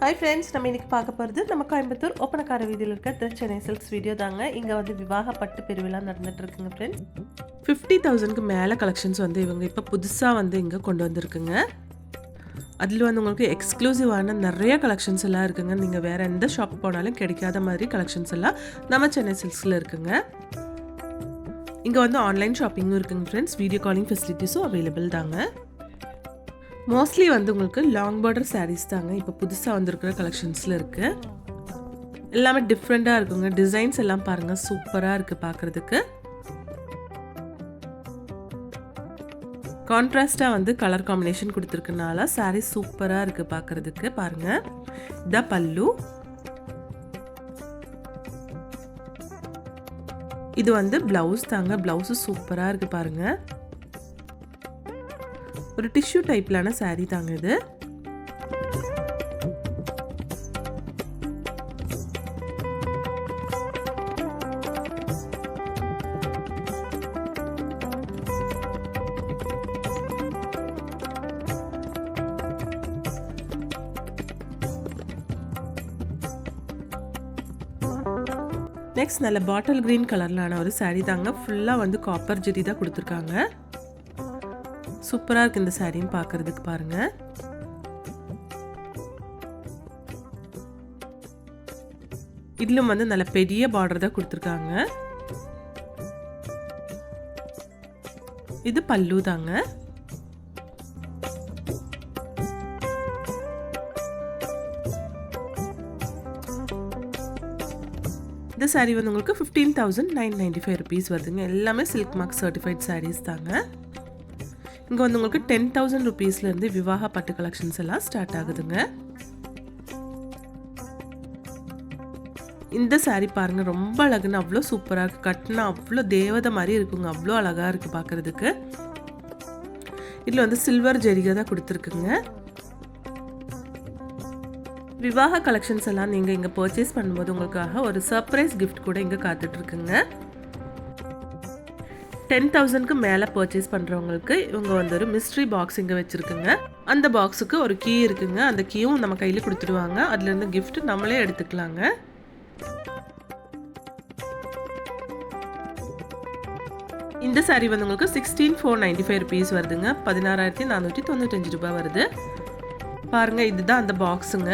Hi friends நம்ம இன்றைக்கி பார்க்க போகிறது நம்ம கோயம்புத்தூர் ஒப்பனக்கார வீதியில் இருக்க திருச்சென்னை சென்னை சில்க்ஸ் வீடியோ தாங்க. இங்கே வந்து விவாக பட்டு பெருவிழா நடந்துட்டு இருக்குங்க ஃப்ரெண்ட்ஸ் ஃபிஃப்டி தௌசண்ட்க்கு மேலே கலெக்ஷன்ஸ் வந்து இவங்க இப்போ புதுசாக வந்து இங்கே கொண்டு வந்திருக்குங்க. அதில் வந்து உங்களுக்கு எக்ஸ்க்ளூசிவான நிறைய கலெக்ஷன்ஸ் எல்லாம் இருக்குங்க. நீங்கள் வேறு எந்த ஷாப் போனாலும் கிடைக்காத மாதிரி கலெக்ஷன்ஸ் எல்லாம் நம்ம சென்னை சில்க்ஸில் இருக்குங்க. இங்கே வந்து ஆன்லைன் ஷாப்பிங்கும் இருக்குங்க ஃப்ரெண்ட்ஸ் வீடியோ காலிங் ஃபெசிலிட்டிஸும் அவைலபிள் தாங்க. மோஸ்ட்லி வந்து உங்களுக்கு லாங் பார்டர் சாரீஸ் தாங்க. இப்போ புதுசாக வந்திருக்கிற கலெக்ஷன்ஸில் இருக்குது எல்லாமே டிஃப்ரெண்ட்டாக இருக்குங்க. டிசைன்ஸ் எல்லாம் பாருங்கள் சூப்பராக இருக்குது பார்க்குறதுக்கு கான்ட்ராஸ்டாக வந்து கலர் காம்பினேஷன் கொடுத்துருக்கனால சாரீ சூப்பராக இருக்குது பார்க்குறதுக்கு பாருங்கள் இதான் பல்லு. இது வந்து ப்ளவுஸ் தாங்க. ப்ளவுஸு சூப்பராக இருக்குது பாருங்கள் ஒரு டிஷ்யூ டைப்லான saree தாங்க இது. நெக்ஸ்ட் நல்ல பாட்டில் க்ரீன் கலர்லான ஒரு saree தாங்க. ஃபுல்லாக வந்து காப்பர் ஜெரி தான் கொடுத்துருக்காங்க. சூப்பராக இருக்குது இந்த சாரியும் பார்க்குறதுக்கு பாருங்கள் இதிலும் வந்து நல்ல பெரிய பார்டர் தான் கொடுத்துருக்காங்க. இது பல்லு தாங்க. இந்த சாரீ வந்து உங்களுக்கு fifteen thousand nine ninety five rupees வருதுங்க. எல்லாமே சில்க் மார்க் சர்டிஃபைட் சாரீஸ் தாங்க. இங்கே வந்து உங்களுக்கு டென் தௌசண்ட் ருபீஸ்லேருந்து விவாக பட்டு கலெக்ஷன்ஸ் எல்லாம் ஸ்டார்ட் ஆகுதுங்க. இந்த சாரீ பாருங்க ரொம்ப அழகுன்னு அவ்வளோ சூப்பராக இருக்குது கட்டினா அவ்வளோ தேவதை மாதிரி இருக்குங்க. அவ்வளோ அழகாக இருக்குது பார்க்குறதுக்கு இதில் வந்து சில்வர் ஜெரிகை தான் கொடுத்துருக்குங்க. விவாக கலெக்ஷன்ஸ் எல்லாம் நீங்கள் இங்கே பர்ச்சேஸ் பண்ணும்போது உங்களுக்காக ஒரு சர்ப்ரைஸ் கிஃப்ட் கூட இங்கே காத்துட்ருக்குங்க டென் தௌசண்ட்க்கு மேலே பர்ச்சேஸ் பண்ணுறவங்களுக்கு இவங்க வந்து ஒரு மிஸ்ட்ரி பாக்ஸ் இங்கே வச்சுருக்குங்க. அந்த பாக்ஸுக்கு ஒரு கீ இருக்குங்க. அந்த கீயும் நம்ம கையில் கொடுத்துடுவாங்க. அதுலேருந்து கிஃப்ட் நம்மளே எடுத்துக்கலாங்க. இந்த சாரீ வந்து உங்களுக்கு sixteen four ninety five rupees வருதுங்க. பதினாறாயிரத்தி நானூற்றி தொண்ணூத்தஞ்சு ரூபாய் வருது. பாருங்கள் இதுதான் அந்த பாக்ஸுங்க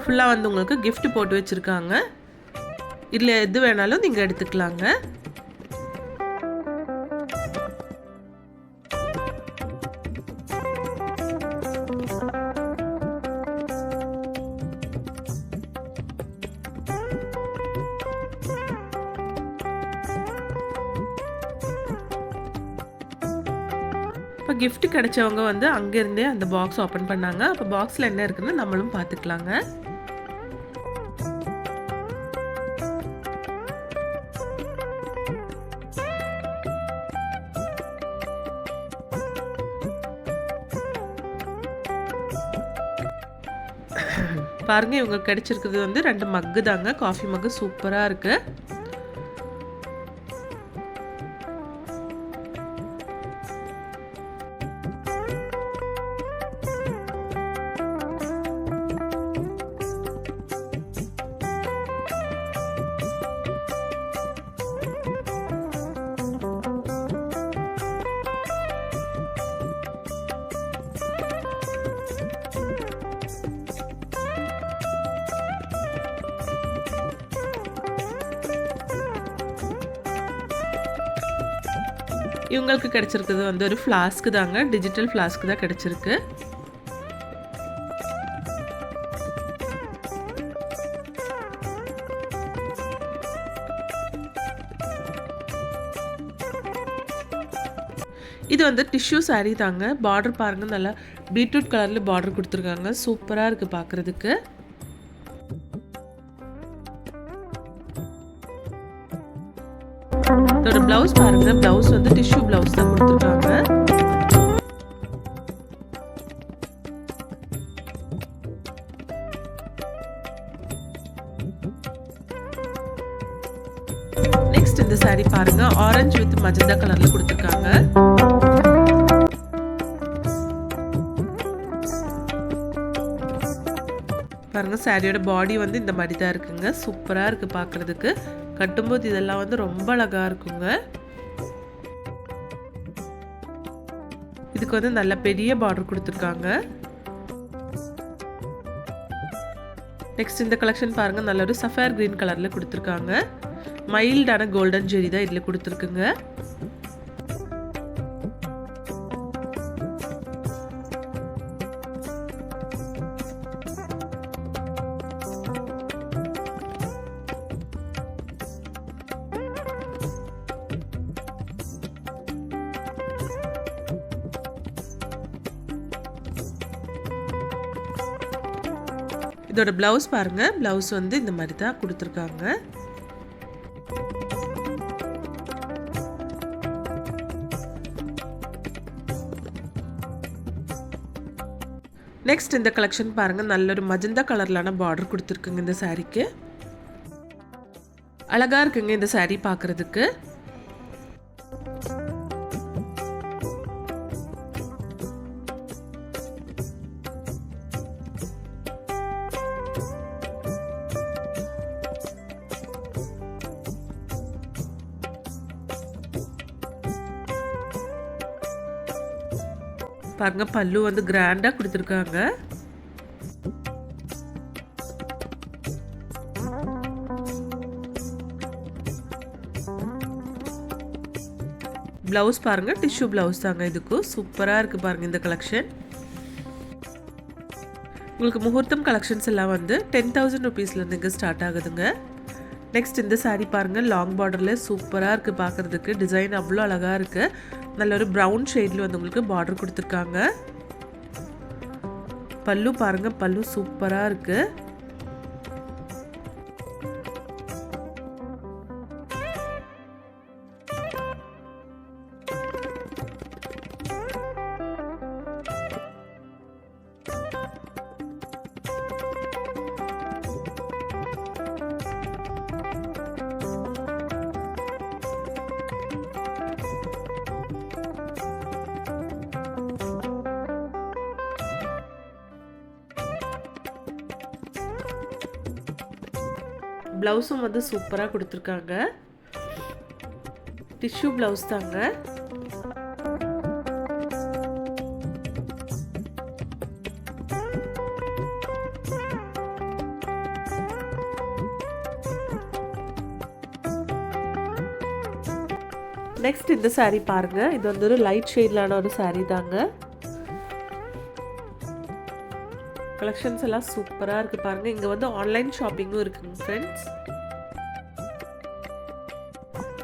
ஃபுல்லாக வந்து உங்களுக்கு கிஃப்ட் போட்டு வச்சுருக்காங்க. இதில் எது வேணாலும் நீங்கள் எடுத்துக்கலாங்க. இப்போ கிஃப்ட் கிடைச்சவங்க வந்து அங்கேருந்தே அந்த பாக்ஸ் ஓப்பன் பண்ணாங்க. அப்போ பாக்ஸில் என்ன இருக்குன்னு நம்மளும் பார்த்துக்கலாங்க. பாருங்க இவங்க கிடைச்சிருக்கிறது வந்து ரெண்டு மக்கு தாங்க. காஃபி மக்கு சூப்பராக இருக்குது இவங்களுக்கு கிடைச்சிருக்கிறது வந்து ஒரு ஃப்ளாஸ்க்கு தாங்க. டிஜிட்டல் ஃப்ளாஸ்க்கு தான் கிடைச்சிருக்கு. இது வந்து டிஷ்யூ சாரி தாங்க. பார்டர் பாருங்க நல்லா பீட்ரூட் கலர்ல பார்டர் கொடுத்துருக்காங்க. சூப்பராக இருக்கு பார்க்குறதுக்கு இதோட பிளவுஸ் பாருங்க. பிளவுஸ் வந்து டிஷ்யூ பிளவுஸ் தான் கொடுத்துருக்காங்க. நெக்ஸ்ட் இந்த saree பாருங்க. ஆரஞ்சு வித் மஜந்தா கலர்ல கொடுத்துருக்காங்க. பாருங்க சாரியோட பாடி வந்து இந்த மாதிரி தான் இருக்குங்க. சூப்பராக இருக்குது பார்க்குறதுக்கு கட்டும்போது இதெல்லாம் வந்து ரொம்ப அழகாக இருக்குங்க. இதுக்கு வந்து நல்ல பெரிய பார்டர் கொடுத்துருக்காங்க. நெக்ஸ்ட் இந்த கலெக்ஷன் பாருங்கள் நல்ல ஒரு சஃபேர் க்ரீன் கலரில் கொடுத்துருக்காங்க. மைல்டான கோல்டன் ஜெரி தான் இதில் கொடுத்துருக்குங்க. இதோட ப்ளவுஸ் பாருங்க. ப்ளவுஸ் வந்து இந்த மாதிரி தான் கொடுத்துருக்காங்க. நெக்ஸ்ட் இந்த கலெக்ஷன் பாருங்க. நல்ல ஒரு மஜந்தா கலர்லான பார்டர் கொடுத்துருக்குங்க இந்த சாரீக்கு அழகா இருக்குங்க இந்த saree பாக்குறதுக்கு. பாருங்க பல்லு வந்து கிராண்டாக கொடுத்துருக்காங்க. ப்ளவுஸ் பாருங்க டிஷ்யூ ப்ளவுஸ் தாங்க இதுக்கும் சூப்பராக இருக்குது பாருங்க இந்த கலெக்ஷன் உங்களுக்கு முகூர்த்தம் கலெக்ஷன்ஸ் எல்லாம் வந்து டென் தௌசண்ட் ருபீஸ்லேருந்து இங்கே ஸ்டார்ட் ஆகுதுங்க. நெக்ஸ்ட் இந்த சாரி பாருங்கள் லாங் பார்டரில் சூப்பராக இருக்குது பார்க்குறதுக்கு டிசைன் அவ்வளோ அழகாக இருக்குது நல்ல ஒரு ப்ரௌன் ஷேடில் வந்து உங்களுக்கு பார்டர் கொடுத்துருக்காங்க. பல்லு பாருங்கள் பல்லு சூப்பராக இருக்குது ப்ளவுஸும் வந்து சூப்பராக கொடுத்துருக்காங்க. டிஷ்யூ ப்ளவுஸ் தாங்க. நெக்ஸ்ட் இந்த சாரீ பாருங்க. இது வந்து ஒரு லைட் ஷேட்லான ஒரு சாரீ தாங்க. கலெக்ஷன்ஸ் எல்லாம் சூப்பராக இருக்குது பாருங்கள் இங்கே வந்து ஆன்லைன் ஷாப்பிங்கும் இருக்குங்க ஃப்ரெண்ட்ஸ்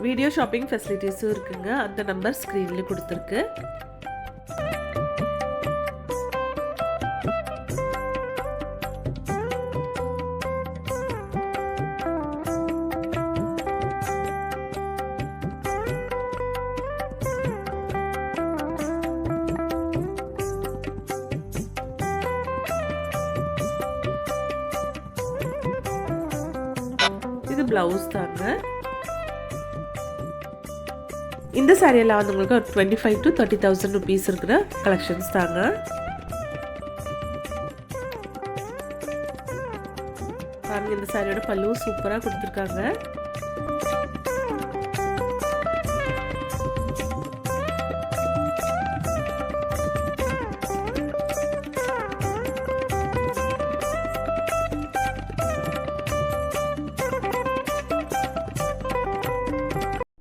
வீடியோ ஷாப்பிங் ஃபெசிலிட்டிஸும் இருக்குங்க. அந்த நம்பர் ஸ்க்ரீனில் கொடுத்துருக்கு. ப்ளவுஸ் தாங்க. இந்த saree எல்லாம் வந்து உங்களுக்கு ஒரு twenty five to thirty thousand rupees இருக்கிற கலெக்ஷன்ஸ் தாங்க. பாருங்க இந்த சாரியோட பல்லு சூப்பராக கொடுத்துருக்காங்க.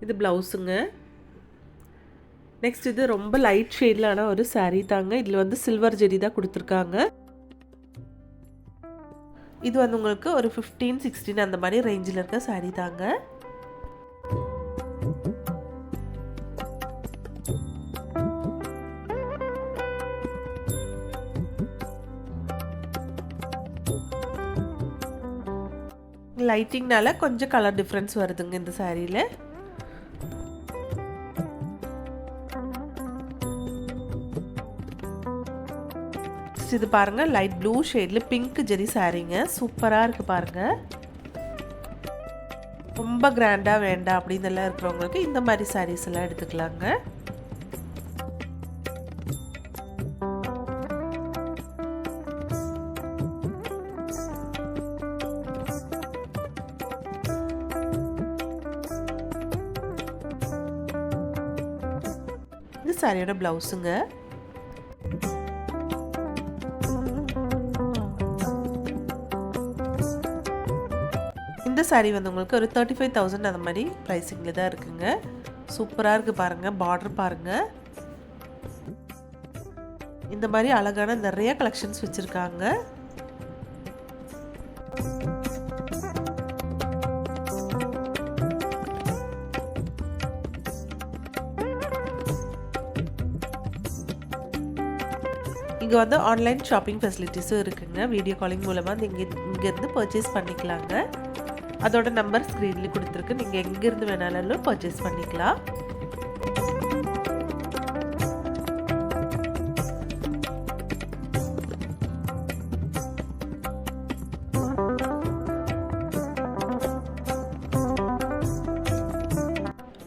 இது ப்ளவுஸுங்க. நெக்ஸ்ட் இது ரொம்ப லைட் ஷேட்லான ஒரு சாரீ தாங்க. இதில் வந்து சில்வர் ஜெரி தான் கொடுத்துருக்காங்க. இது வந்து உங்களுக்கு ஒரு ஃபிஃப்டீன் சிக்ஸ்டீன் அந்த மாதிரி ரேஞ்சில் இருக்க சாரீ தாங்க. லைட்டிங்னால கொஞ்சம் கலர் டிஃப்ரென்ஸ் வருதுங்க இந்த சாரியில் நெக்ஸ்ட் இது பாருங்கள் லைட் ப்ளூ ஷேடில் பிங்க் ஜெரி சாரீங்க சூப்பராக இருக்குது பாருங்கள் ரொம்ப கிராண்டாக வேண்டாம் அப்படின்னு எல்லாம் இருக்கிறவங்களுக்கு இந்த மாதிரி சாரீஸ் எல்லாம் எடுத்துக்கலாங்க. இது சாரியோட ப்ளவுஸுங்க சாரீ வந்து உங்களுக்கு ஒரு தேர்ட்டி ஃபைவ் தௌசண்ட் அந்த மாதிரி ப்ரைஸிங்கில் தான் இருக்குங்க. சூப்பராக இருக்குது பாருங்கள் பார்டர் பாருங்கள் இந்த மாதிரி அழகான நிறைய கலெக்ஷன்ஸ் வச்சுருக்காங்க. இங்கே வந்து ஆன்லைன் ஷாப்பிங் ஃபெசிலிட்டிஸும் இருக்குங்க. வீடியோ காலிங் மூலமாக நீங்கள் இங்கேருந்து பர்ச்சேஸ் பண்ணிக்கலாங்க. அதோட நம்பர் ஸ்க்ரீனில் கொடுத்துருக்கு. நீங்கள் எங்கேருந்து வேணாலும் பர்ச்சேஸ் பண்ணிக்கலாம்.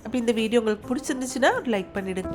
அப்போ இந்த வீடியோ உங்களுக்கு பிடிச்சிருந்துச்சுன்னா லைக் பண்ணிடுங்க.